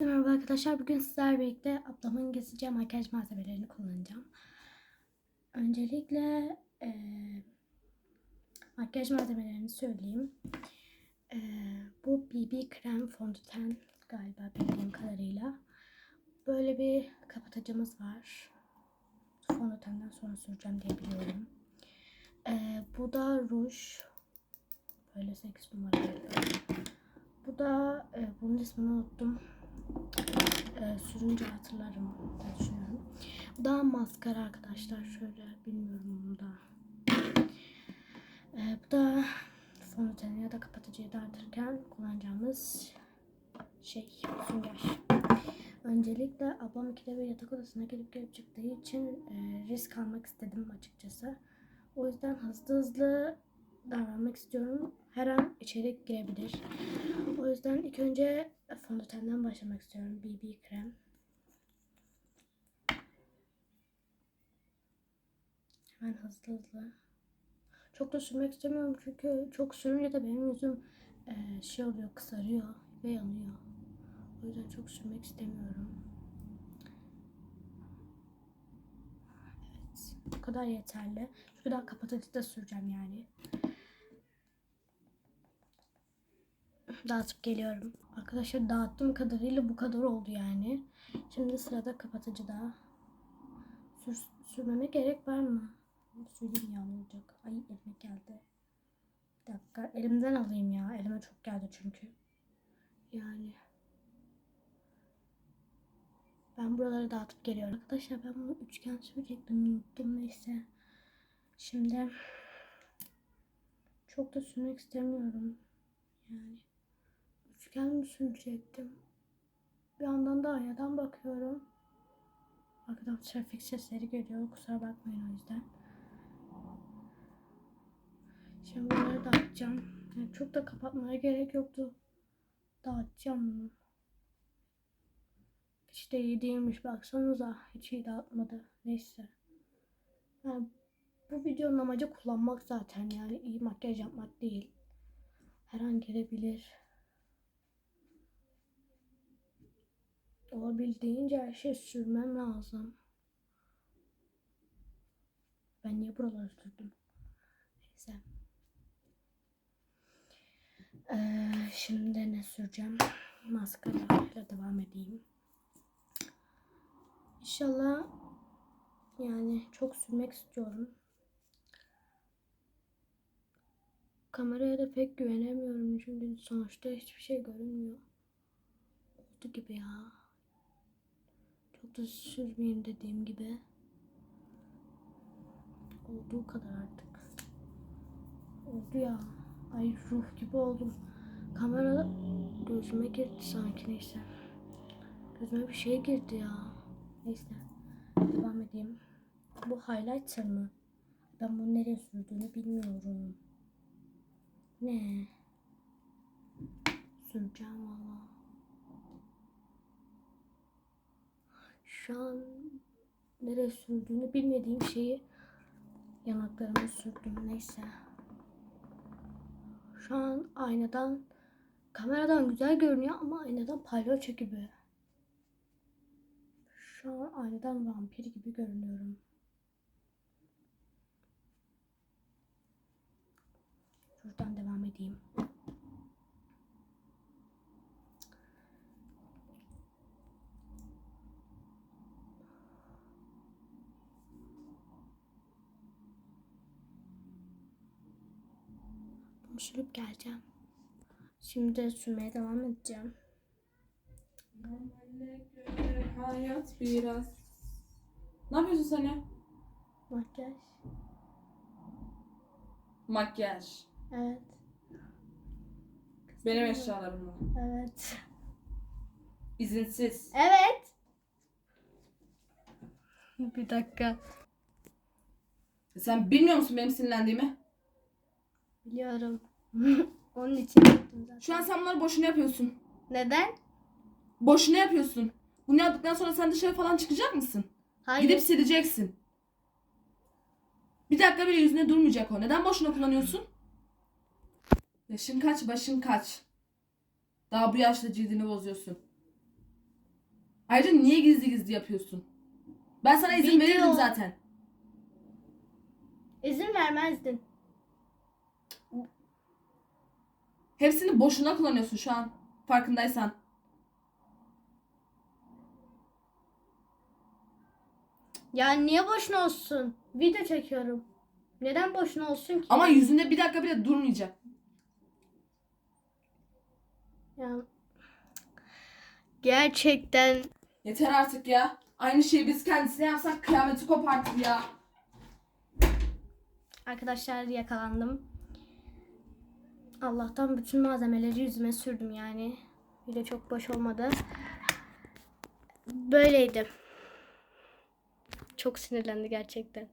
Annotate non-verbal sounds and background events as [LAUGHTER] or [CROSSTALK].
Merhaba arkadaşlar. Bugün sizlerle birlikte ablamın gizlice makyaj malzemelerini kullanacağım. Öncelikle eee, makyaj malzemelerini söyleyeyim. Eee, bu BB krem fondöten galiba bildiğim kadarıyla. Böyle bir kapatıcımız var. Fondötenden sonra süreceğim diye biliyorum. Eee, bu da ruj. Böyle 8 numaraydı. Bu da e, bunun ismini unuttum. E, sürünce hatırlarım düşünüyorum. Bu da maskara arkadaşlar. Şöyle bilmiyorum bunu da. E, bu da fondöteni ya da kapatıcıyı dağıtırken kullanacağımız şey sünger. Öncelikle ablam ikide bir yatak odasına gelip gelip çıktığı için e, risk almak istedim açıkçası. O yüzden hızlı hızlı davranmak istiyorum. Her an içeri girebilir. O yüzden ilk önce fondötenden başlamak istiyorum. BB krem. Hemen hızlı hızlı. Çok da sürmek istemiyorum çünkü çok sürünce de benim yüzüm eee, şey oluyor, kısarıyor ve yanıyor. O yüzden çok sürmek istemiyorum. Evet, bu kadar yeterli. Daha kapatıcı da süreceğim yani. Dağıtıp geliyorum. Arkadaşlar dağıttığım kadarıyla bu kadar oldu yani. Şimdi sırada kapatıcıda. Sür, sürmeme gerek var mı? Süreyim ya ne olacak? Ay elime geldi. Bir dakika elimden alayım ya. Elime çok geldi çünkü. Yani. Ben buraları dağıtıp geliyorum. Arkadaşlar ben bunu üçgen sürecektim. Unuttum neyse. Şimdi çok da sürmek istemiyorum. Yani üçgen mi sürecektim? Bir yandan da aynadan bakıyorum. Arkadan trafik sesleri geliyor. Kusura bakmayın o yüzden. Şimdi bunları dağıtacağım. Yani çok da kapatmaya gerek yoktu. Dağıtacağım bunu. De iyi değilmiş. Baksanıza. Hiç iyi dağıtmadı. Neyse. Yani bu videonun amacı kullanmak zaten. Yani iyi makyaj yapmak değil. Her an gelebilir. Olabildiğince her şey sürmem lazım. Ben niye buraları sürdüm? Neyse. Ee, şimdi ne süreceğim? Maskarayla devam edeyim. İnşallah yani çok sürmek istiyorum. Kameraya da pek güvenemiyorum çünkü sonuçta hiçbir şey görünmüyor. Oldu gibi ya. Çok da sürmeyeyim dediğim gibi. Olduğu kadar artık. Oldu ya. Ay ruh gibi oldum. Kamera gözüme girdi sanki neyse. Gözüme bir şey girdi ya. Neyse. Devam edeyim. Bu highlighter mı? Ben bunu nereye sürdüğünü bilmiyorum. Ne? Süreceğim valla. Şu an nereye sürdüğünü bilmediğim şeyi yanaklarıma sürdüm. Neyse. Şu an aynadan kameradan güzel görünüyor ama aynadan palyaço gibi. Şu an aynadan vampir gibi görünüyorum. Şuradan devam edeyim. Bunu sürüp geleceğim. Şimdi sürmeye devam edeceğim. Hayat biraz. Ne yapıyorsun sen ya? Makyaj. Makyaj. Evet. Benim eşyalarımla. Evet. İzinsiz. Evet. Bir dakika. Sen bilmiyor musun benim sinirlendiğimi? Biliyorum. [LAUGHS] Onun için yaptım zaten. Şu an sen bunları boşuna yapıyorsun. Neden? Boşuna yapıyorsun. Bunu yaptıktan sonra sen dışarı falan çıkacak mısın? Hayır. Gidip sileceksin. Bir dakika bile yüzüne durmayacak o. Neden boşuna kullanıyorsun? Yaşın kaç, başın kaç? Daha bu yaşta cildini bozuyorsun. Ayrıca niye gizli gizli yapıyorsun? Ben sana izin Video. verirdim zaten. İzin vermezdin. Hepsini boşuna kullanıyorsun şu an. Farkındaysan. Ya niye boşuna olsun? Video çekiyorum. Neden boşuna olsun ki? Ama yüzünde bir dakika bile durmayacak. Ya gerçekten Yeter artık ya. Aynı şeyi biz kendisine yapsak kıyameti kopartır ya. arkadaşlar yakalandım. Allah'tan bütün malzemeleri yüzüme sürdüm yani. Video çok boş olmadı. Böyleydi. Çok sinirlendi gerçekten.